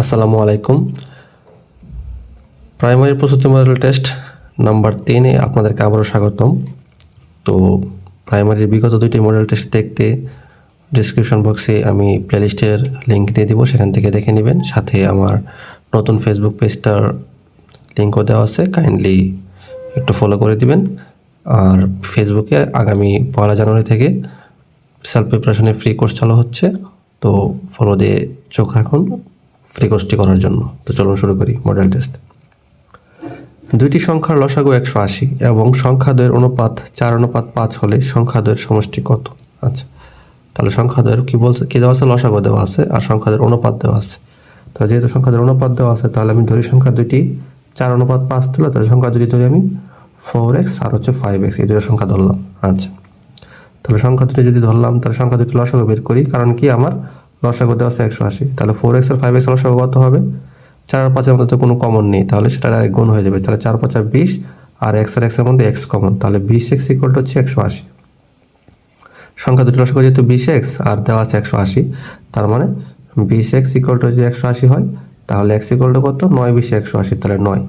আসসালামু আলাইকুম। প্রাইমারি প্রস্তুতি মডেল টেস্ট নাম্বার তিনে আপনাদেরকে আবারও স্বাগতম। তো প্রাইমারির বিগত দুইটি মডেল টেস্ট দেখতে ডিসক্রিপশন বক্সে আমি প্লেলিস্টের লিঙ্ক দিয়ে দিব, সেখান থেকে দেখে নেবেন। সাথে আমার নতুন ফেসবুক পেজটার লিঙ্কও দেওয়া আছে কাইন্ডলি একটু ফলো করে দিবেন। আর ফেসবুকে আগামী পয়লা জানুয়ারি থেকে সেলফ প্রিপারেশনের ফ্রি কোর্স চালু হচ্ছে। তো ফলো দিয়ে চোখ রাখুন। কোর্সটি করার জন্য। তো চলুন শুরু করি মডেল টেস্ট দুইটি সংখ্যার লসাগু একশো আশি এবং সংখ্যাদ্বয়ের অনুপাত চার, অনুপাত পাঁচ হলে সংখ্যাদ্বয়ের সমষ্টি কত? আচ্ছা তাহলে সংখ্যাদ্বয়ের কি বলছে, কি দেওয়া আছে? লসাগু দেওয়া আছে আর সংখ্যাদের অনুপাত দেওয়া আছে। তাহলে যেহেতু সংখ্যাদের অনুপাত দেওয়া আছে, তাহলে আমি ধরি সংখ্যা দুইটি, চার, অনুপাত পাঁচ দিলে তাহলে সংখ্যা দুটি ধরি আমি ফোর এক্স আর হচ্ছে ফাইভ এক্স এই দুটো সংখ্যা ধরলাম। আচ্ছা তাহলে সংখ্যা দুটি যদি ধরলাম, তাহলে সংখ্যা দুটি লসাগু বের করি, কারণ কি? আমার লসাগু দেওয়া আছে একশো আশি। তাহলে ফোর এক্স আর ফাইভ এক্স লসাগু কত হবে? চার আর পাঁচের মধ্যে তো কোনো কমন নেই। তাহলে সেটা ডাইরেক্ট গুণ হয়ে যাবে। তাহলে চার, পাঁচ আর বিশ আর এক্স আর এক্সের মধ্যে এক্স কমন তাহলে বিশ এক্স ইকুয়াল টু হচ্ছে একশো আশি। সংখ্যা দুটি লসাগু যেহেতু বিশ এক্স আর দেওয়া আছে একশো আশি, তার মানে বিশ এক্স ইকুয়াল টু যদি একশো আশি হয়, তাহলে এক্স ইকুয়াল টু কত? নয় বিশে একশো আশি, তাহলে নয়।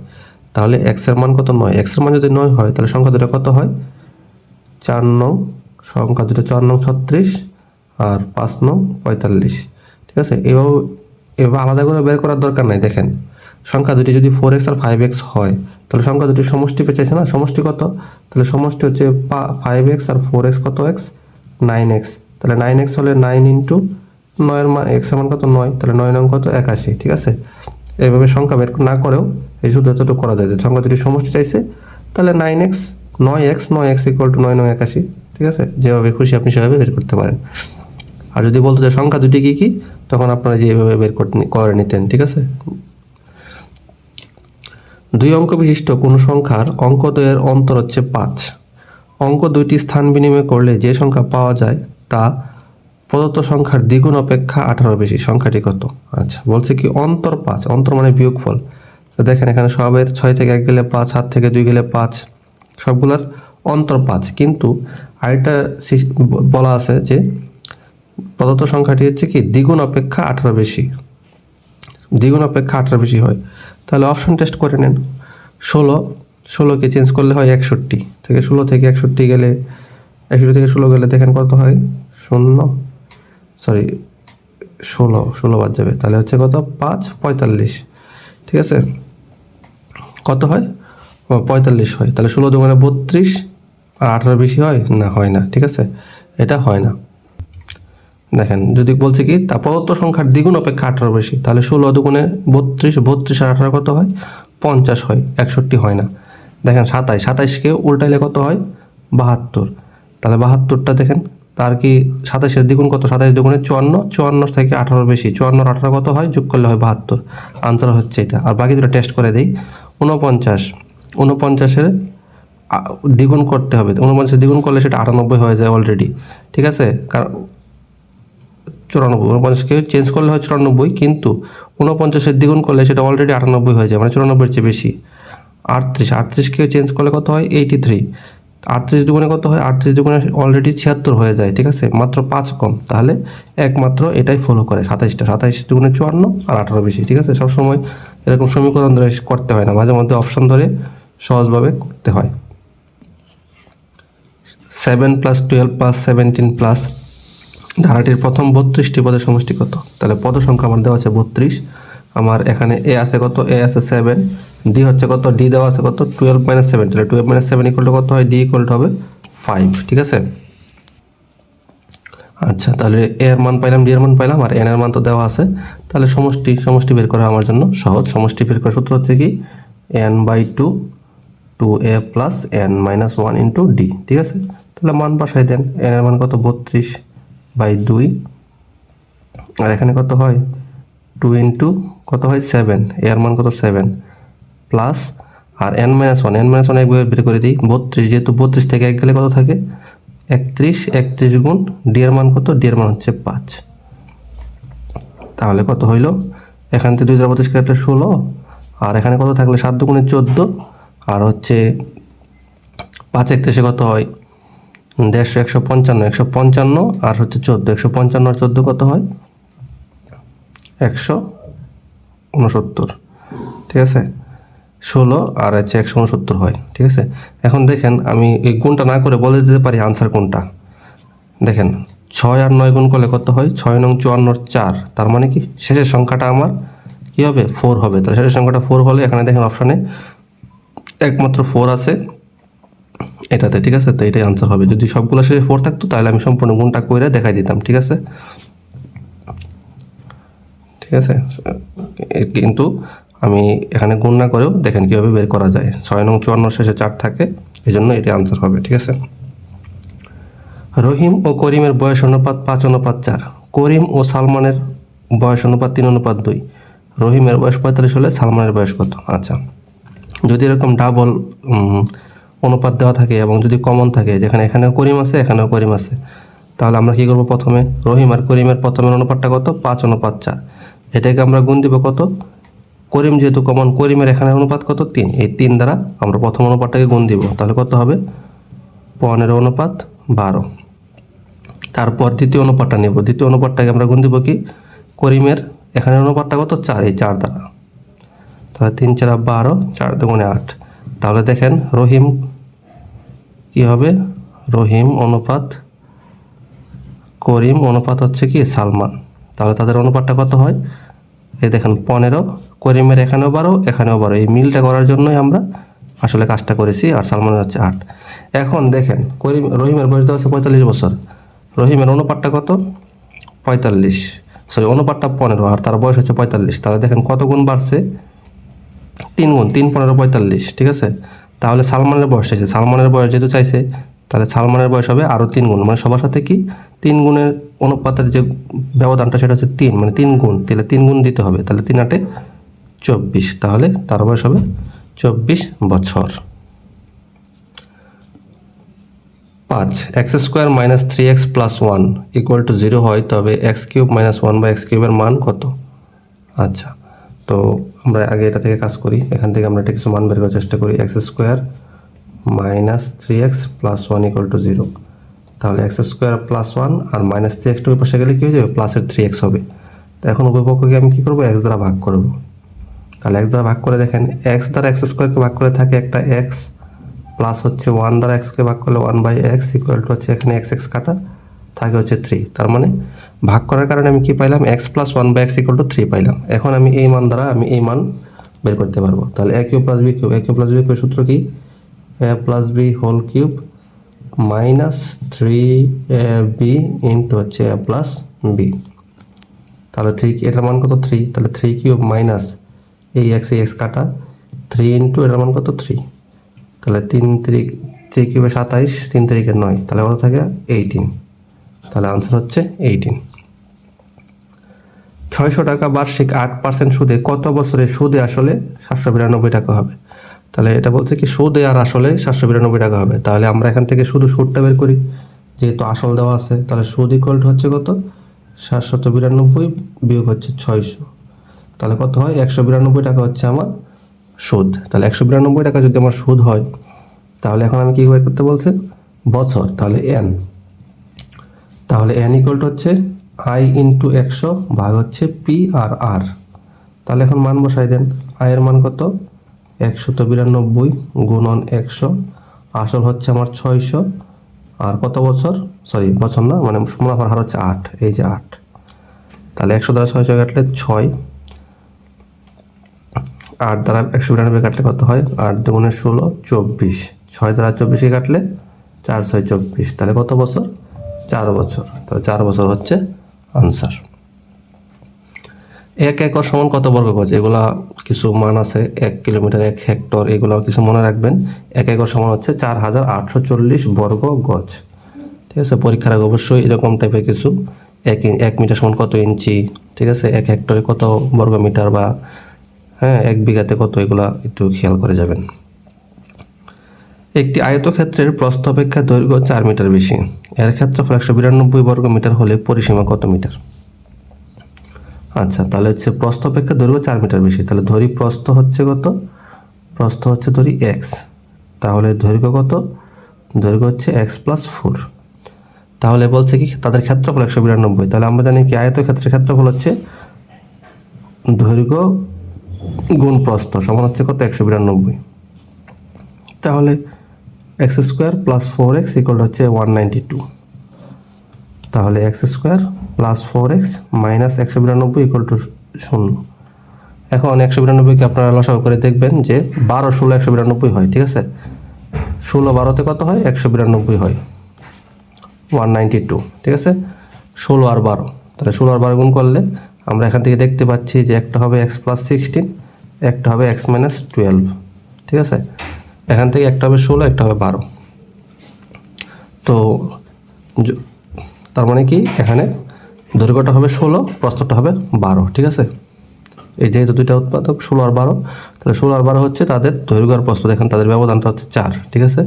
তাহলে এক্সের মান কত? নয়। এক্সের মান যদি নয় হয়, তাহলে সংখ্যা দুটো কত হয়? চার নং, সংখ্যা দুটো চার নং ছত্রিশ আর পাঁচ নং পঁয়তাল্লিশ। ঠিক আছে? এভাবে এভাবে আলাদা করে বের করার দরকার নাই, দেখেন। সংখ্যা দুটি যদি ফোর এক্স আর ফাইভ এক্স হয়, তাহলে সংখ্যা দুটি সমষ্টি পেয়েছে না? সমষ্টি কত? তাহলে সমষ্টি হচ্ছে ফাইভ এক্স আর ফোর এক্স কত এক্স নাইন এক্স তাহলে নাইন এক্স হলে নাইন ইন্টু নয়ের মান এক্সের মান কত? নয়। তাহলে নয় নং কত? একাশি। ঠিক আছে? এইভাবে সংখ্যা বের না করেও এই শুধু এতটুকু করা যায় যে সংখ্যা দুটি সমষ্টি চাইছে, তাহলে নাইন এক্স নয় এক্স নয় এক্স ইকুয়াল টু নয় নয় একাশি। ঠিক আছে? যেভাবে খুশি আপনি সেভাবে বের করতে পারেন। আর যদি বলতো যে সংখ্যা দুটি কী কী, তখন আপনারা যেভাবে বের করে নিতেন, ঠিক আছে? দুই অঙ্ক বিশিষ্ট, কোনো সংখ্যার অঙ্ক অঙ্কদ্বয়ের অন্তর হচ্ছে পাঁচ। অঙ্ক দুইটি স্থান বিনিময় করলে যে সংখ্যা পাওয়া যায়, তা প্রদত্ত সংখ্যার দ্বিগুণ অপেক্ষা আঠারো বেশি। সংখ্যাটি কত? আচ্ছা বলছে কি অন্তর পাঁচ। অন্তর মানে বিয়োগফল। দেখেন এখানে সবের ছয় থেকে এক গেলে পাঁচ হাত থেকে দুই গেলে পাঁচ, সবগুলার অন্তর পাঁচ। কিন্তু আরেকটা বলা আছে যে প্রদত্ত সংখ্যাটি হচ্ছে কি? দ্বিগুণ অপেক্ষা আঠারো বেশি। দ্বিগুণ অপেক্ষা আঠারো বেশি হয়। তাহলে অপশন টেস্ট করে নেন। ষোলো, ষোলোকে চেঞ্জ করলে হয় একষট্টি। থেকে ষোলো থেকে একষট্টি গেলে, একষট্টি থেকে ষোলো গেলে দেখেন কত হয়? শূন্য। সরি ষোলো ষোলো বাদ যাবে। তাহলে হচ্ছে কত? পাঁচ, পঁয়তাল্লিশ। ঠিক আছে? কত হয়? পঁয়তাল্লিশ হয়। তাহলে ষোলো দোকানে বত্রিশ আর আঠারো বেশি হয়? না হয় না। ঠিক আছে? এটা হয় না। দেখেন, যদি বলছে কি তা প্রদত্ত সংখ্যার দ্বিগুণ অপেক্ষা আঠারো বেশি, তাহলে ষোলো দুগুণে বত্রিশ বত্রিশ আর আঠারো কত হয়? পঞ্চাশ হয়, একষট্টি হয় না। দেখেন, সাতাইশ, সাতাইশকে উল্টাইলে কত হয়? বাহাত্তর। তাহলে বাহাত্তরটা দেখেন, তার কি সাতাইশের দ্বিগুণ কত? সাতাইশ দুগুণে চুয়ান্ন চুয়ান্ন থেকে আঠারো বেশি, চুয়ান্ন আঠারো কত হয়? যোগ করলে হয় বাহাত্তর। আনসার হচ্ছে এটা। আর বাকি দুটো টেস্ট করে দিই। উনপঞ্চাশ উনপঞ্চাশের দ্বিগুণ করতে হবে। উনপঞ্চাশ দ্বিগুণ করলে সেটা আটানব্বই হয়ে যায় অলরেডি। ঠিক আছে? কারণ চুরানব্বই, উনপঞ্চাশকে চেঞ্জ করলে হয় চুরানব্বই, কিন্তু উনপঞ্চাশের দ্বিগুণ করলে সেটা অলরেডি আটানব্বই হয়ে যায় মানে চুরানব্বইয়ের চেয়ে বেশি। আটত্রিশ, আটত্রিশকে চেঞ্জ করলে কত হয়? এইটি থ্রি আটত্রিশ দুগুণে কত হয়? আটত্রিশ দুগুণে অলরেডি ছিয়াত্তর হয়ে যায়, ঠিক আছে? মাত্র পাঁচ কম, তাহলে একমাত্র এটাই ফলো করে, সাতাইশটা। সাতাইশ দুগুণে চুয়ান্ন আর আঠারো বেশি, ঠিক আছে? সবসময় এরকম সমীকরণ ধরে করতে হয় না, মাঝে মধ্যে অপশন ধরে সহজভাবে করতে হয়। Seven plus twelve plus seventeen plus ধারাটির প্রথম বত্রিশটি পদের সমষ্টি কত? তাহলে পদ সংখ্যা আমার দেওয়া আছে বত্রিশ। আমার এখানে এ আছে কত? এ আছে সেভেন ডি হচ্ছে কত? ডি দেওয়া আছে কত? টুয়েলভ মাইনাস সেভেন তাহলে twelve minus seven equal to কত হয়? ডি ইকুয়াল টু হবে ফাইভ ঠিক আছে? আচ্ছা তাহলে এ এর মান পাইলাম ডি এর মান পাইলাম, আর এন এর মান তো দেওয়া আছে। তাহলে সমষ্টি সমষ্টি বের করা আমার জন্য সহজ। সমষ্টি বের করার সূত্র হচ্ছে কি? N by two two a plus n minus one into d ঠিক আছে? তাহলে মান বসাই দেন। এন এর মান কত? বত্রিশ। বাই দুই। আর এখানে কত হয়? টু ইন্টু কত হয়? সেভেন। এর মান কত? সেভেন। প্লাস আর n minus one n minus one একবার বের করে দিই। বত্রিশ, যেহেতু বত্রিশ থেকে এক গেলে কত থাকে? একত্রিশ একত্রিশ গুণ ডি এর মান কত? ডি এর মান হচ্ছে পাঁচ। তাহলে কত হইল? এখান থেকে দুই হাজার পঁচিশ কাটলে ষোলো। আর এখানে কত থাকলে সাত দুগুণে চোদ্দ। আর হচ্ছে পাঁচ একত্রিশে কত হয়? দেড়শো একশো পঞ্চান্ন একশো পঞ্চান্ন আর হচ্ছে চোদ্দ। একশো পঞ্চান্ন আর চোদ্দ কত হয়? একশো উনসত্তর। ঠিক আছে? ষোলো আর হচ্ছে একশো উনসত্তর হয়। ঠিক আছে? এখন দেখেন, আমি এই গুণটা না করে বলে দিতে পারি আনসার কোনটা। দেখেন, ছয় আর নয় গুণ করলে কত হয়? ছয় নং চুয়ান্নর চার। তার মানে কি? শেষের সংখ্যাটা আমার কী হবে? ফোর হবে। তাহলে শেষের সংখ্যাটা ফোর হলে এখানে দেখেন অপশানে একমাত্র ফোর আছে। এটাতে, ঠিক আছে? তো এটাই আনসার হবে। যদি সবগুলো শেষে ফোর থাকতো, তাহলে আমি সম্পূর্ণ গুণটা করে দেখাই দিতাম, ঠিক আছে? ঠিক আছে? কিন্তু আমি এখানে গুণ না করেও দেখেন কীভাবে বের করা যায়। ছয় নং চুয়ান্ন শেষে চার থাকে এই জন্য এটি আনসার হবে, ঠিক আছে? রহিম ও করিমের বয়স অনুপাত পাঁচ, অনুপাত চার। করিম ও সালমানের বয়স অনুপাত তিন, অনুপাত দুই। রহিমের বয়স পঁয়তাল্লিশ হলে সালমানের বয়স কত? আচ্ছা। যদি এরকম ডাবল অনুপাত দেওয়া থাকে এবং যদি কমন থাকে, যেখানে এখানেও করিম আছে, এখানেও করিম আছে, তাহলে আমরা কী করব প্রথমে? রহিম আর করিমের প্রথমের অনুপাতটা কত? পাঁচ অনুপাত চার। এটাকে আমরা গুণ দিব কত? করিম যেহেতু কমন করিমের এখানে অনুপাত কত? তিন। এই তিন দ্বারা আমরা প্রথম অনুপাতটাকে গুণ দিব। তাহলে কত হবে? পনেরো অনুপাত বারো। তারপর দ্বিতীয় অনুপাতটা নেব। দ্বিতীয় অনুপাতটাকে আমরা গুণ দিব কি? করিমের এখানে অনুপাতটা কত? চার। এই চার দ্বারা। তাহলে তিন চার বারো, চার দুগুণে আট। তাহলে দেখেন রহিম কি হবে? রহিম, অনুপাত, করিম, অনুপাত হচ্ছে কি? সালমান। তাহলে তাদের অনুপাতটা কত হয়? এই দেখেন, পনেরো, করিমের এখানেও বারো এখানেও বারো। এই মিলটা করার জন্যই আমরা আসলে কাজটা করেছি, আর সালমানের হচ্ছে আট। এখন দেখেন, করিম, রহিমের বয়স দেওয়া আছে পঁয়তাল্লিশ বছর। রহিমের অনুপাতটা কত? পঁয়তাল্লিশ। সরি অনুপাতটা পনেরো, আর তার বয়স হচ্ছে পঁয়তাল্লিশ। তাহলে দেখেন কত গুণ বাড়ছে? তিন গুণ, তিন, পনেরো, পঁয়তাল্লিশ, ঠিক আছে? তাহলে সালমানের বয়স চাইছে। সালমানের বয়স যেহেতু চাইছে, তাহলে সালমানের বয়স হবে আরও তিন গুণ। মানে সবার সাথে কি? তিন গুণের অনুপাতের যে ব্যবধানটা সেটা হচ্ছে তিন। মানে তিন গুণ। তাহলে তিন গুণ দিতে হবে। তাহলে তিন আটে চব্বিশ। তাহলে তার বয়স হবে চব্বিশ বছর। পাঁচ, x square minus three x plus one equal to zero হয়, তবে x cube minus one by x কিউবের মান কত? আচ্ছা তো আমরা আগে এটা থেকে কাজ করি। এখান থেকে আমরা এটা কিছু মান বের করার চেষ্টা করি। X square minus three x plus one equal to zero তাহলে এক্স স্কোয়ার প্লাস ওয়ান আর মাইনাস থ্রি এক্সটা ওই পাশে গেলে কী হয়ে যাবে? প্লাসের থ্রি এক্স হবে। তো এখন উভয় পক্ষকে আমি কী করব? এক্স দ্বারা ভাগ করব। তাহলে এক্স দ্বারা ভাগ করে দেখেন এক্স দ্বারা এক্স স্কোয়ারকে ভাগ করে থাকে একটা এক্স প্লাস হচ্ছে ওয়ান দ্বারা এক্সকে ভাগ করলে one by x equal to হচ্ছে এখানে এক্স এক্স কাটা। থাকে হচ্ছে থ্রি তার মানে ভাগ করার কারণে আমি কি পাইলাম? X plus one by x equal to three পাইলাম। এখন আমি এই মান দ্বারা আমি এই মান বের করতে পারব। তাহলে a cube plus b cube a cube plus b cube সূত্র কি? A plus b whole cube minus three a b into হচ্ছে এ প্লাস বি তাহলে থ্রি এটার মান কত? থ্রি তাহলে থ্রি কিউব মাইনাস এই এক্স এই এক্স কাটা থ্রি ইন্টু এটার মান কত? থ্রি তাহলে তিন তারিখ থ্রি কিউবে সাতাইশ, তিন তারিখে নয়। তাহলে কত থাকে? এইটিন তাহলে আনসার হচ্ছে এইটিন ছয়শো টাকা বার্ষিক আট পার্সেন্ট সুদে কত বছরে সুদে আসলে সাতশো বিরানব্বই টাকা হবে? তাহলে এটা বলছে কি, সুদে আর আসলে সাতশো বিরানব্বই টাকা হবে। তাহলে আমরা এখান থেকে শুধু সুদটা বের করি। যেহেতু আসল দেওয়া আছে, তাহলে সুদ ইকুয়াল হচ্ছে কত? সাতশত বিরানব্বই বিয়োগ হচ্ছে ছয়শো। তাহলে কত হয়? একশো বিরানব্বই টাকা হচ্ছে আমার সুদ। তাহলে একশো বিরানব্বই টাকা যদি আমার সুদ হয়, তাহলে এখন আমি কী করতে বলছে? বছর। তাহলে এন তাহলে এন ইকুয়াল হচ্ছে আই ইন্টু একশো ভাগ হচ্ছে পি আর আর তাহলে এখন মান বসাই দেন। আয়ের মান কত? একশত বিরানব্বই গুণন একশো। আসল হচ্ছে আমার ছয়শো। আর কত বছর? সরি বছর না মানে মুনাফার হার হচ্ছে আট, এই যে আট। তাহলে একশো দ্বারা ছয়শো কাটলে ছয়। আট দ্বারা একশো বিরানব্বই কাটলে কত হয়? আট দুগুণে ষোলো, চব্বিশ। ছয় দ্বারা চব্বিশে কাটলে চার ছয় চব্বিশ। তাহলে কত বছর? চার বছর। তাহলে চার বছর হচ্ছে আনসার এক একর সমান কত বর্গ গজ এগুলা কিছু মান আছে, এক কিলোমিটার, এক হেক্টর এগুলো কিছু মনে রাখবেন। এক একর সমান হচ্ছে চার হাজার আটশো চল্লিশ বর্গ গজ ঠিক আছে, পরীক্ষার আগে অবশ্যই এরকম টাইপের কিছু, এক এক মিটার সমান কত ইঞ্চি, ঠিক আছে, এক হেক্টরে কত বর্গ মিটার বা হ্যাঁ এক বিঘাতে কত, এগুলা একটু খেয়াল করে যাবেন। একটি আয়তক্ষেত্রের প্রস্থ অপেক্ষা দৈর্ঘ্য চার মিটার বেশি। এর ক্ষেত্রফল একশো বিরানব্বই বর্গ মিটার হলে পরিসীমা কত মিটার? আচ্ছা তাহলে হচ্ছে প্রস্থ অপেক্ষা দৈর্ঘ্য চার মিটার বেশি। তাহলে ধরি প্রস্থ হচ্ছে কত? প্রস্থ হচ্ছে ধরি এক্স তাহলে দৈর্ঘ্য কত? দৈর্ঘ্য হচ্ছে এক্স প্লাস ফোর তাহলে বলছে কি, তাদের ক্ষেত্রফল একশো বিরানব্বই। তাহলে আমরা জানি কি আয়ত আয়তক্ষেত্রের ক্ষেত্রফল হচ্ছে দৈর্ঘ্য গুণ প্রস্থ সমান হচ্ছে কত? একশো বিরানব্বই। তাহলে x square plus four x equal হচ্ছে ওয়ান নাইনটি টু তাহলে x square plus four x minus একশো বিরানব্বই ইকুয়াল টু শূন্য। এখন একশো বিরানব্বইকে আপনারা লসাগু করে দেখবেন যে বারো ষোলো একশো বিরানব্বই হয়, ঠিক আছে? ষোলো বারোতে কত হয়? একশো বিরানব্বই হয়। ওয়ান নাইনটি টু ঠিক আছে? ষোলো আর বারো। তাহলে ষোলো আর বারো গুণ করলে আমরা এখান থেকে দেখতে পাচ্ছি যে একটা হবে এক্স প্লাস সিক্সটিন একটা হবে এক্স মাইনাস টুয়েলভ ঠিক আছে? এখান থেকে একটা হবে ষোলো, একটা হবে বারো। তো তার মানে কি? এখানে দৈর্ঘ্যটা হবে ষোলো প্রস্তটা হবে বারো, ঠিক আছে? এই যেহেতু দুইটা উৎপাদক, ষোলো আর বারো, তাহলে ষোলো আর বারো হচ্ছে তাদের দৈর্ঘ্য আর প্রস্থ। দেখেন তাদের ব্যবধানটা হচ্ছে চার, ঠিক আছে?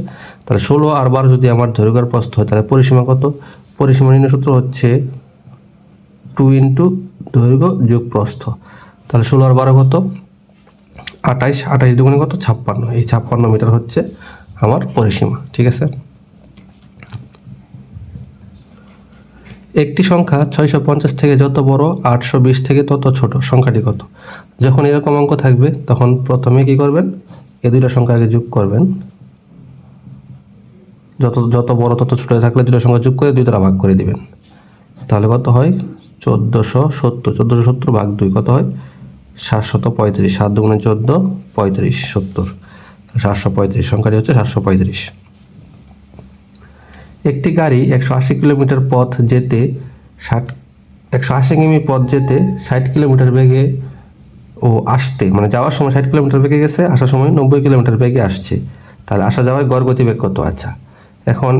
তাহলে ষোলো আর বারো যদি আমার দৈর্ঘ্য আর হয়, তাহলে পরিসীমা কত? পরিসীমা নির্ণয় সূত্র হচ্ছে টু ইন্টু দৈর্ঘ্য যোগ প্রস্থ। তাহলে ষোলো আর বারো কত? আঠাইশ আঠাইশ দুগুণে কত? ছাপ্পান্ন। এই ছাপ্পান্ন মিটার হচ্ছে আমার পরিসীমা, ঠিক আছে? একটি সংখ্যা ছয়শো পঞ্চাশ থেকে যত বড়, আটশো বিশ থেকে তত ছোট। সংখ্যাটি কত? যখন এরকম অঙ্ক থাকবে, তখন প্রথমে কি করবেন? এ দুইটা সংখ্যা আগে যোগ করবেন। যত যত বড়, তত ছোট থাকলে দুটো সংখ্যা যোগ করে দুই দ্বারা ভাগ করে দিবেন। তাহলে কত হয়? চোদ্দোশো সত্তর। চোদ্দোশো সত্তর ভাগ দুই কত হয়? সাতশত পঁয়ত্রিশ, সাত দুগুণে চোদ্দ, পঁয়ত্রিশ, সত্তর। সাতশো পঁয়ত্রিশ, সংখ্যাটি হচ্ছে সাতশো পঁয়ত্রিশ। একটি গাড়ি একশো আশি কিলোমিটার পথ যেতে ষাট, একশো আশি কিমি পথ যেতে ষাট কিলোমিটার বেগে ও আসতে মানে যাওয়ার সময় ষাট কিলোমিটার বেগে গেছে, আসার সময় নব্বই কিলোমিটার বেগে আসছে। তাহলে আসা যাওয়ায় গড় গতিবেগ কত? আচ্ছা এখন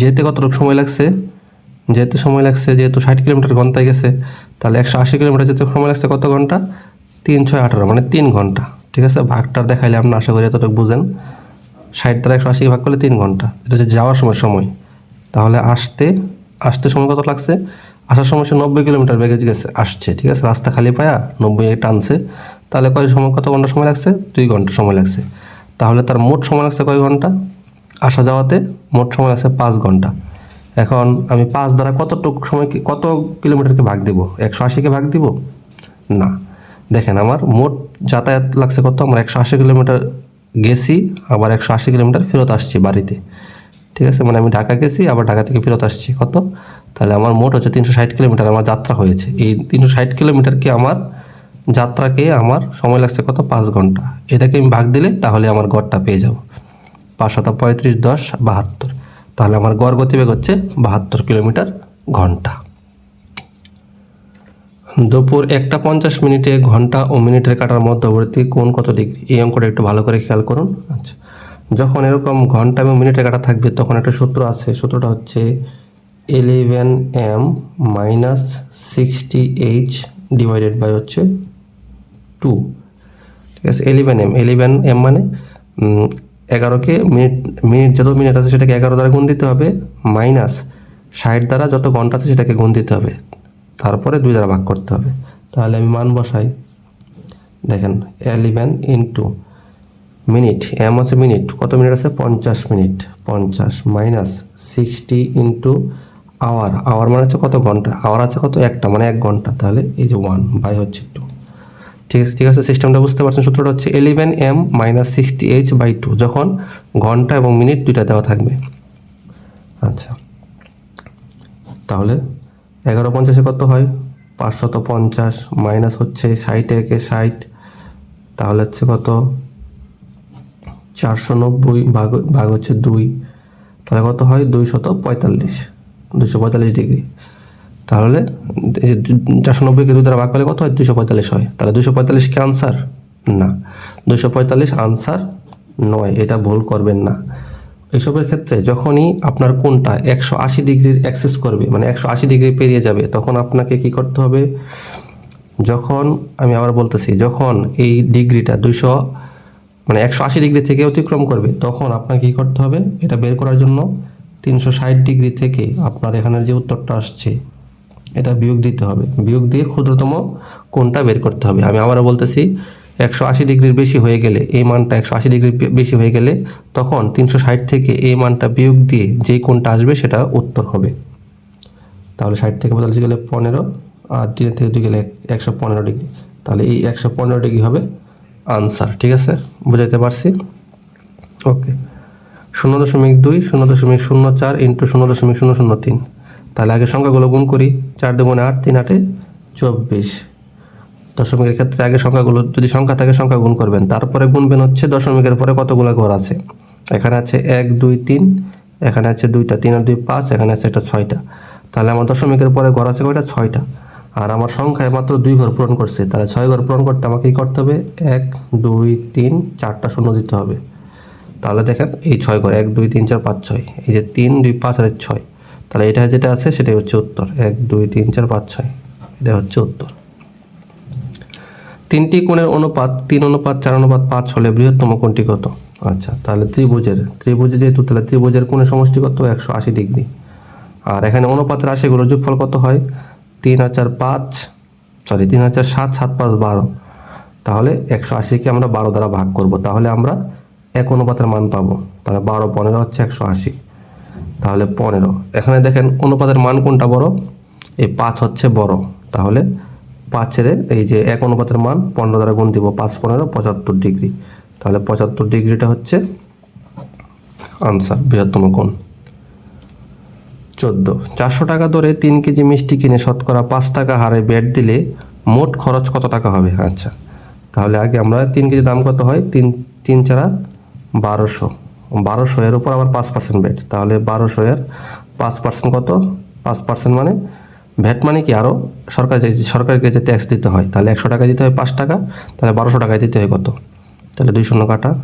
যেতে কতটুকু সময় লাগছে? যেতে সময় লাগছে, যেহেতু ষাট কিলোমিটার ঘন্টায় গেছে, তাহলে একশো আশি কিলোমিটার যেতে সময় লাগছে কত ঘণ্টা? তিন, ছয়, আঠারো মানে তিন ঘণ্টা। ঠিক আছে? ভাগটা দেখাইলে আপনার আশা করি এতটুকু বুঝেন। ষাট দ্বারা একশো আশি ভাগ করলে তিন ঘণ্টা। এটা হচ্ছে যাওয়ার সময় সময়। তাহলে আসতে আসতে সময় কত লাগছে? আসার সময় সে নব্বই কিলোমিটার বেগে গেছে, আসছে, ঠিক আছে? রাস্তা খালি পায়া নব্বই টানছে। তাহলে কয় সময়, কত ঘণ্টা সময় লাগছে? দুই ঘণ্টা সময় লাগছে। তাহলে তার মোট সময় লাগছে কয় ঘণ্টা? আসা যাওয়াতে মোট সময় লাগছে পাঁচ ঘণ্টা। এখন আমি পাঁচ দ্বারা কতটুকু সময় কত কিলোমিটারকে ভাগ দিব? একশো আশিকে ভাগ দিব? না। দেখেন আমার মোট যাতায়াত লাগছে কত? আমার একশো আশি কিলোমিটার গেছি, আবার একশো আশি কিলোমিটার ফেরত আসছি বাড়িতে। ঠিক আছে? মানে আমি ঢাকা গেছি, আবার ঢাকা থেকে ফেরত আসছি। কত? তাহলে আমার মোট হচ্ছে তিনশো ষাট কিলোমিটার আমার যাত্রা হয়েছে। এই তিনশো ষাট কিলোমিটারকে আমার যাত্রাকে আমার সময় লাগছে কত? পাঁচ ঘণ্টা। এটাকে আমি ভাগ দিলে তাহলে আমার গড়টা পেয়ে যাব। পাঁচ শত পঁয়ত্রিশ দশ বাহাত্তর। তাহলে আমার গড় গতিবেগ হচ্ছে বাহাত্তর কিলোমিটার ঘণ্টা। দুপুর একটা পঞ্চাশ মিনিটে ঘণ্টা ও মিনিটের কাটার মধ্যবর্তী কোন কত ডিগ্রি? এই অঙ্কটা একটু ভালো করে খেয়াল করুন। আচ্ছা যখন এরকম ঘণ্টা এবং মিনিটের কাটা থাকবে, তখন একটা সূত্র আছে। সূত্রটা হচ্ছে eleven m minus sixty h divided by হচ্ছে টু ঠিক আছে এলিভেন এম এলিভেন এম মানে এগারোকে মিনিট মিনিট যত মিনিট আছে সেটাকে এগারো দ্বারা গুণ দিতে হবে, মাইনাস ষাট দ্বারা যত ঘণ্টা আছে সেটাকে গুণ দিতে হবে। তারপরে দুই দ্বারা ভাগ করতে হবে। তাহলে আমি মান বসাই। দেখেন এলিভেন ইন্টু মিনিট এম আছে মিনিট, কত মিনিট আছে? পঞ্চাশ মিনিট। পঞ্চাশ minus sixty into hour hour মানে হচ্ছে কত ঘণ্টা? আওয়ার আছে কত? একটা মানে এক ঘণ্টা। তাহলে এই যে ওয়ান বাই হচ্ছে টু ঠিক আছে ঠিক আছে সিস্টেমটা বুঝতে পারছেন, সূত্রটা হচ্ছে eleven m minus sixty h by two যখন ঘণ্টা এবং মিনিট দুইটা দেওয়া থাকবে। আচ্ছা তাহলে এগারো পঞ্চাশে কত হয়? পাঁচশত পঞ্চাশ মাইনাস হচ্ছে ষাট একে ষাট, তাহলে হচ্ছে কত? চারশো নব্বই ভাগ ভাগ হচ্ছে দুই, তাহলে কত হয়? দুইশত পঁয়তাল্লিশ দুশো পঁয়তাল্লিশ ডিগ্রি। তাহলে চারশো নব্বইকে দুই দ্বারা ভাগ করলে কত হয়? দুশো পঁয়তাল্লিশ হয়। তাহলে দুশো পঁয়তাল্লিশ কি আনসার? না। দুশো পঁয়তাল্লিশ আনসার নয়। এটা ভুল করবেন না। এসবের ক্ষেত্রে যখনই আপনার কোনটা একশো আশি ডিগ্রির অ্যাক্সেস করবে মানে একশো আশি ডিগ্রি পেরিয়ে যাবে, তখন আপনাকে কি করতে হবে? যখন, আমি আবার বলতেছি, যখন এই ডিগ্রিটা দুইশো মানে একশো আশি ডিগ্রি থেকে অতিক্রম করবে, তখন আপনাকে কী করতে হবে? এটা বের করার জন্য তিনশো ষাট ডিগ্রি থেকে আপনার এখানের যে উত্তরটা আসছে এটা বিয়োগ দিতে হবে। বিয়োগ দিয়ে ক্ষুদ্রতম কোনটা বের করতে হবে। আমি আবারও বলতেছি, একশো আশি ডিগ্রির বেশি হয়ে গেলে এই মানটা একশো আশি ডিগ্রির বেশি হয়ে গেলে তখন তিনশো ষাট থেকে এই মানটা বিয়োগ দিয়ে যেই কোনটা আসবে সেটা উত্তর হবে। তাহলে ষাট থেকে পঁয়তাল্লিশ গেলে পনেরো, আর তিন থেকে দুই গেলে একশো পনেরো ডিগ্রি। তাহলে এই একশো পনেরো ডিগ্রি হবে আনসার, ঠিক আছে? বুঝাইতে পারছি? ওকে। শূন্য দশমিক দুই, শূন্য দশমিক শূন্য চার ইন্টু শূন্য দশমিক শূন্য শূন্য তিন। তাহলে আগে সংখ্যাগুলো গুণ করি। চার দুগুণে আট, তিন আটে চব্বিশ। দশমিকের ক্ষেত্রে আগে সংখ্যাগুলো, যদি সংখ্যা থাকে সংখ্যা গুণ করবেন। তারপরে গুণবেন হচ্ছে দশমিকের পরে কতগুলো ঘর আছে? এখানে আছে এক, দুই, তিন, এখানে আছে দুইটা, তিন আর দুই পাঁচ, এখানে আছে একটা ছয়টা। তাহলে আমার দশমিকের পরে ঘর আছে কয়টা? ছয়টা। আর আমার সংখ্যায় মাত্র দুই ঘর পূরণ করছে। তাহলে ছয় ঘর পূরণ করতে আমাকে কী করতে হবে? এক, দুই, তিন, চারটা শূন্য দিতে হবে। তাহলে দেখেন এই ছয় ঘর, এক, দুই, তিন, চার, পাঁচ, ছয়। এই যে তিন, দুই, পাঁচ আর ছয়। তাহলে এটা যেটা আছে সেটাই হচ্ছে উত্তর। এক, দুই, তিন, চার, পাঁচ, ছয়। এটা হচ্ছে উত্তর। তিনটি কোণের অনুপাত, তিন অনুপাত, চার অনুপাত, পাঁচ হলে বৃহত্তম কোণটি কত? আচ্ছা তাহলে ত্রিভুজের। ত্রিভুজে যেহেতু, তাহলে ত্রিভুজের কোণের সমষ্টি কত একশো আশি ডিগ্রি। আর এখানে অনুপাতের রাশিগুলোর যোগফল কত হয়? তিন চার পাঁচ সরি তিন চার সাত সাত, পাঁচ, বারো। তাহলে একশো আশিকে আমরা বারো দ্বারা ভাগ করব। তাহলে আমরা এক অনুপাতের মান পাবো। তাহলে বারো, পনেরো হচ্ছে একশো আশি। তাহলে পনেরো। এখানে দেখেন অনুপাতের মান কোনটা বড়? এই পাঁচ হচ্ছে বড়। তাহলে পাঁচের এই যে এক অনুপাতের মান পনেরো দ্বারা গুণ দিব পাঁচ পনেরো, পঁচাত্তর ডিগ্রি। তাহলে পঁচাত্তর ডিগ্রিটা হচ্ছে আনসার, বৃহত্তম কোণ। চোদ্দ। চারশো টাকা ধরে তিন কেজি মিষ্টি কিনে শতকরা পাঁচ টাকা হারে ব্যাট দিলে মোট খরচ কত টাকা হবে? আচ্ছা তাহলে আগে আমরা তিন কেজি দাম কত হয়? তিন তিন চারা বারোশো। বারোশো এর উপর আবার পাঁচ পার্সেন্ট ব্যাট তাহলে বারোশো এর পাঁচ পার্সেন্ট কত? পাঁচ পার্সেন্ট মানে ভ্যাট মানে কি? আরও সরকার যে, সরকারকে যে ট্যাক্স দিতে হয়, তাহলে একশো টাকা দিতে হয় পাঁচ টাকা, তাহলে বারোশো টাকায় দিতে হয় কত? তাহলে দুই শূন্য কাটা,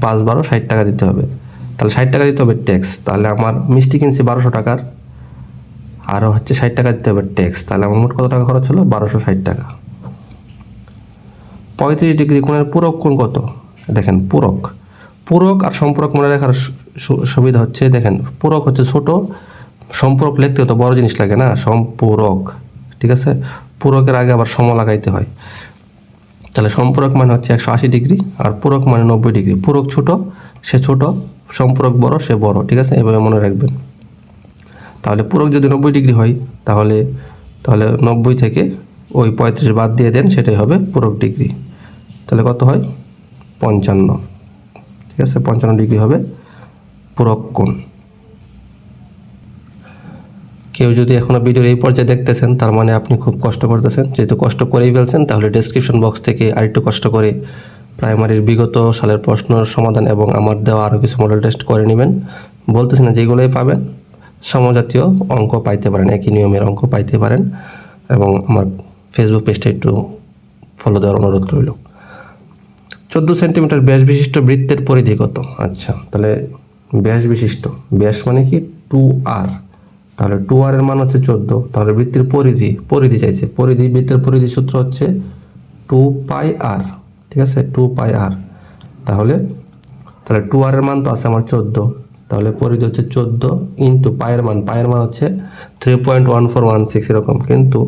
পাঁচ বারো, ষাট টাকা দিতে হবে। তাহলে ষাট টাকা দিতে হবে ট্যাক্স তাহলে আমার মিষ্টি কিনছি বারোশো টাকার আরও হচ্ছে ষাট টাকা দিতে হবে ট্যাক্স তাহলে আমার মোট কত টাকা খরচ হলো? বারোশো ষাট টাকা। পঁয়ত্রিশ ডিগ্রি কোণের পূরক কোণ কত? দেখেন, পূরক। পূরক আর সম্পূরক মনে রাখার সুবিধা হচ্ছে, দেখেন, পূরক হচ্ছে ছোট, সম্পূরক লিখতে তো বড় জিনিস লাগে না, সম্পূরক, ঠিক আছে? পূরকের আগে আবার সম লাগাইতে হয়। তাহলে সম্পূরক মানে হচ্ছে একশো আশি ডিগ্রি আর পূরক মানে নব্বই ডিগ্রি। পূরক ছোট, সে ছোট, সম্পূরক বড়, সে বড়, ঠিক আছে? এভাবে মনে রাখবেন। তাহলে পূরক যদি নব্বই ডিগ্রি হয়, তাহলে তাহলে নব্বই থেকে ওই পঁয়ত্রিশ বাদ দিয়ে দেন, সেটাই হবে পূরক ডিগ্রি। তাহলে কত হয়? পঞ্চান্ন। ঠিক আছে? পঞ্চান্ন ডিগ্রি হবে পূরক কোণ। কেউ যদি এখনও ভিডিওর এই পর্যায়ে দেখতেছেন, তার মানে আপনি খুব কষ্ট করতেছেন। যেহেতু কষ্ট করেই ফেলছেন, তাহলে ডেসক্রিপশন বক্স থেকে আরেকটু কষ্ট করে প্রাইমারির বিগত সালের প্রশ্নের সমাধান এবং আমার দেওয়া আরও কিছু মডেল টেস্ট করে নেবেন। বলতেছি না যেগুলোই পাবেন, সমজাতীয় অঙ্ক পাইতে পারেন, একই নিয়মের অঙ্ক পাইতে পারেন এবং আমার ফেসবুক পেজটা একটু ফলো দেওয়ার অনুরোধ রইল। চোদ্দ সেন্টিমিটার ব্যাস বিশিষ্ট বৃত্তের পরিধি কত? আচ্ছা তাহলে ব্যাস বিশিষ্ট। ব্যাস মানে কি? টু আর তাহলে টু আর এর মান হচ্ছে চোদ্দ। তাহলে বৃত্তের পরিধি পরিধি চাইছে। পরিধি, বৃত্তের পরিধি সূত্র হচ্ছে টু পাই আর ঠিক আছে? টু পাই আর তাহলে তাহলে টু আর এর মান তো আছে আমার চোদ্দ। তাহলে পরিধি হচ্ছে চোদ্দ ইন্টু পায়ের মান। পায়ের মান হচ্ছে three point one four one six এরকম। কিন্তু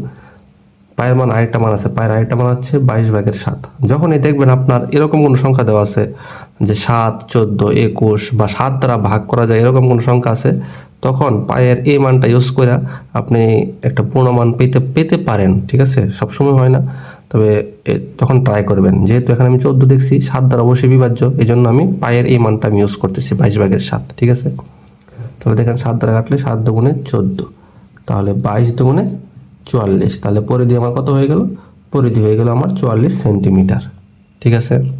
পায়ের মান আরেকটা মান আছে, পায়ের আরেকটা মান হচ্ছে বাইশ ভাগের সাত। যখনই দেখবেন আপনার এরকম কোনো সংখ্যা দেওয়া আছে যে সাত, চোদ্দ, একুশ বা সাত দ্বারা ভাগ করা যায়, এরকম কোনো সংখ্যা আছে, তখন পায়ের এই মানটা ইউজ করে আপনি একটা পূর্ণমান পেতে পেতে পারেন, ঠিক আছে? সবসময় হয় না। তবে তখন ট্রাই করবেন। যেহেতু এখানে আমি চোদ্দ দেখছি, সাত দ্বারা অবশ্যই বিভাজ্য এই জন্য আমি পায়ের এই মানটা আমি ইউজ করতেছি বাইশ ভাগের সাত, ঠিক আছে? তাহলে দেখেন সাত দ্বারা কাটলে সাত দুগুণে চোদ্দ। তাহলে বাইশ দুগুণে চুয়াল্লিশ। তাহলে পরিধি আমার কত হয়ে গেল? পরিধি হয়ে গেল আমার চুয়াল্লিশ সেন্টিমিটার। ঠিক আছে?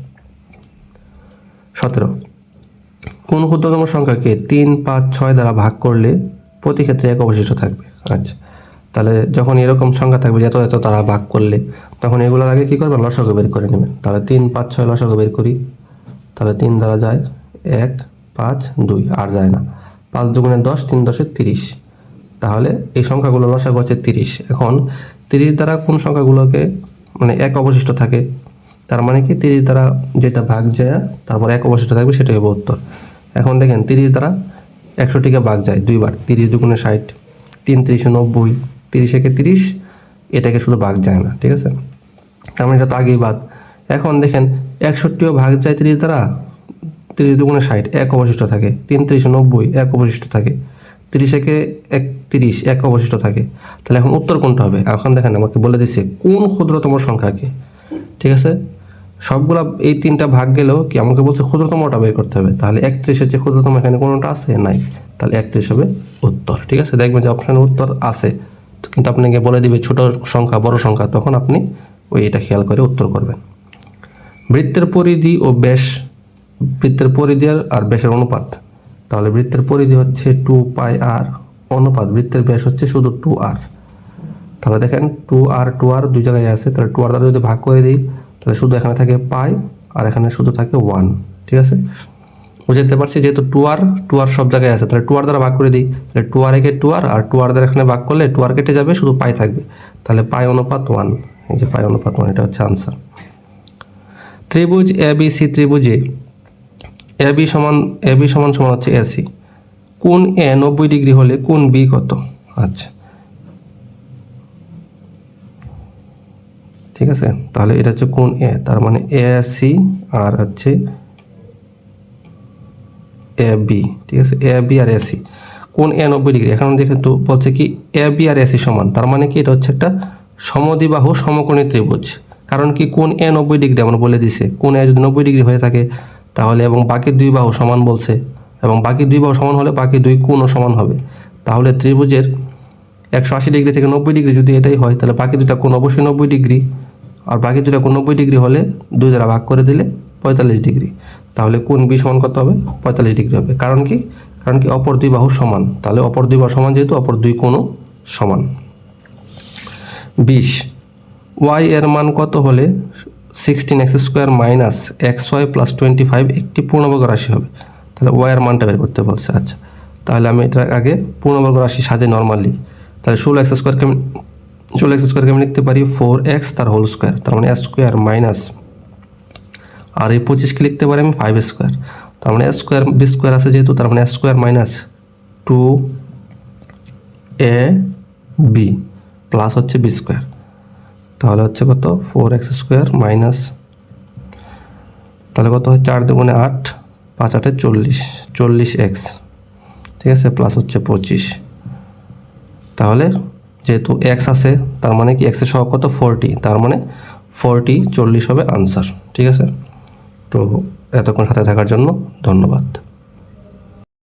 সতেরো। কোন ক্ষুদ্রতম সংখ্যাকে তিন, পাঁচ, ছয় দ্বারা ভাগ করলে প্রতি ক্ষেত্রে এক অবশিষ্ট থাকবে। আচ্ছা। তাহলে যখন এরকম সংখ্যা থাকবে যত এত তারা ভাগ করলে, তখন এগুলোর আগে কী করবেন? লসাগু বের করে নেবেন। তাহলে তিন, পাঁচ, ছয় লসাগু বের করি। তাহলে তিন দ্বারা যায় এক, পাঁচ, দুই। আর যায় না। পাঁচ দুগুণে দশ, তিন দশে তিরিশ। তাহলে এই সংখ্যাগুলো লসাগু হচ্ছে তিরিশ। এখন তিরিশ দ্বারা কোন সংখ্যাগুলোকে মানে এক অবশিষ্ট থাকে, তার মানে কি তিরিশ দ্বারা যেটা ভাগ যায়, তারপর এক অবশিষ্ট থাকবে সেটাই হবে উত্তর। এখন দেখেন তিরিশ দ্বারা একশোটিকে ভাগ যায় দুইবার, তিরিশ দুগুণে ষাট, তিন তিরিশে নব্বই, তিরিশ একে তিরিশ, এটাকে শুধু ভাগ যায় না, ঠিক আছে? তার মানে এটা তো আগেই বাদ। এখন দেখেন একষট্টিও ভাগ যায় তিরিশ দ্বারা, তিরিশ দুগুণে ষাট, এক অবশিষ্ট থাকে, তিন তিরিশে নব্বই, এক অবশিষ্ট থাকে। তিরিশ একে এক তিরিশ, এক অবশিষ্ট থাকে। তাহলে এখন উত্তর কোনটা হবে? এখন দেখেন, আমাকে বলে দিচ্ছে কোন ক্ষুদ্রতম সংখ্যাকে ঠিক আছে? সবগুলা এই তিনটা ভাগ গেলেও কি আমাকে বলছে ক্ষুদ্রতমটা বের করতে হবে? তাহলে একত্রিশের যে ক্ষুদ্রতম এখানে কোনোটা আছে? নাই। তাহলে একত্রিশ হবে উত্তর। ঠিক আছে? দেখবেন যে অপশানে উত্তর আছে। কিন্তু আপনাকে বলে দিবে ছোট সংখ্যা, বড় সংখ্যা, তখন আপনি ওই এটা খেয়াল করে উত্তর করবেন। বৃত্তের পরিধি ও ব্যাস, বৃত্তের পরিধি আর ব্যাসের অনুপাত। তাহলে বৃত্তের পরিধি হচ্ছে টু পাই আর অনুপাত বৃত্তের ব্যাস হচ্ছে শুধু টু আর তাহলে দেখেন টু আর টু আর দুই জায়গায় আছে, তাহলে টু আর দ্বারা যদি ভাগ করে দিই, তাহলে শুধু এখানে থাকে পাই আর এখানে শুধু থাকে ওয়ান ঠিক আছে? বুঝতে পারছি? যেহেতু টু আর টু আর সব জায়গায় আছে, তাহলে টু আর দ্বারা ভাগ করে দিই, তাহলে টু আর একে টু আর আর টু আর দ্বারা এখানে ভাগ করলে টু আর কেটে যাবে, শুধু পাই থাকবে। তাহলে পাই অনুপাত ওয়ান এই যে পাই অনুপাত ওয়ান এটা হচ্ছে আনসার ত্রিভুজ এ বি সি ত্রিভুজে এ বি সমান এ বি সমান সমান হচ্ছে এসি কোন এ নব্বই ডিগ্রি হলে কোন বি কত? আচ্ছা। ঠিক আছে? তাহলে এটা হচ্ছে কোন এ তার মানে এ সি আর হচ্ছে এ বি ঠিক আছে? এ বি আর এসি কোন এ নব্বই ডিগ্রি, এখন দেখে তো বলছে কি এ বি আর এসি সমান, তার মানে কি এটা হচ্ছে একটা সমদ্বিবাহু সমকোণী ত্রিভুজ। কারণ কি কোন এ নব্বই ডিগ্রি, আমরা বলে দিছে কোন এ যদি নব্বই ডিগ্রি হয়ে থাকে তাহলে এবং বাকি দুই বাহু সমান বলছে, এবং বাকি দুই বাহু সমান হলে বাকি দুই কোণও সমান হবে। তাহলে ত্রিভুজের একশো আশি ডিগ্রি থেকে নব্বই ডিগ্রি যদি এটাই হয়, তাহলে বাকি দুটা কোণ অবশ্যই নব্বই ডিগ্রি, আর বাকি দুটা কোণ নব্বই ডিগ্রি হলে দুই দ্বারা ভাগ করে দিলে পঁয়তাল্লিশ ডিগ্রি। তাহলে কোন বি সমান কত হবে? পঁয়তাল্লিশ ডিগ্রি হবে। কারণ কি? কারণ কি অপর দুই বাহু সমান। তাহলে অপর দুই বাহু সমান যেহেতু, অপর দুই কোণও সমান। বিশ। ওয়াই এর মান কত হলে sixteen x square minus x y plus twenty five একটি পূর্ণবর্গ রাশি হবে। তাহলে ওয়াই এর মানটা বের করতে বলছে। আচ্ছা তাহলে আমি এটার আগে পূর্ণবর্গ রাশি সাজে নর্মালি তাহলে ষোলো এক্স স্কোয়ার কেমন, ষোলো এক্স স্কোয়ার কেমন লিখতে পারি? ফোর এক্স তার হোল স্কোয়ার তার মানে স্কোয়ার মাইনাস আর এই পঁচিশকে লিখতে পারি আমি ফাইভ স্কোয়ার তার মানে স্কোয়ার বি স্কোয়ার আছে যেহেতু, তার মানে square minus two a b plus হচ্ছে বি স্কোয়ার তাহলে হচ্ছে কত? ফোর এক্স স্কোয়ার মাইনাস তাহলে কত হয়? চার দুগুণে আট, পাঁচ আটে চল্লিশ চল্লিশ এক্স ঠিক আছে? প্লাস হচ্ছে পঁচিশ। তাহলে যেহেতু এক্স আছে, তার মানে কি? এক্সের সহ কত? ফোরটি তার মানে ফোরটি চল্লিশ হবে আনসার ঠিক আছে? তো এতক্ষণ সাথে থাকার জন্য ধন্যবাদ।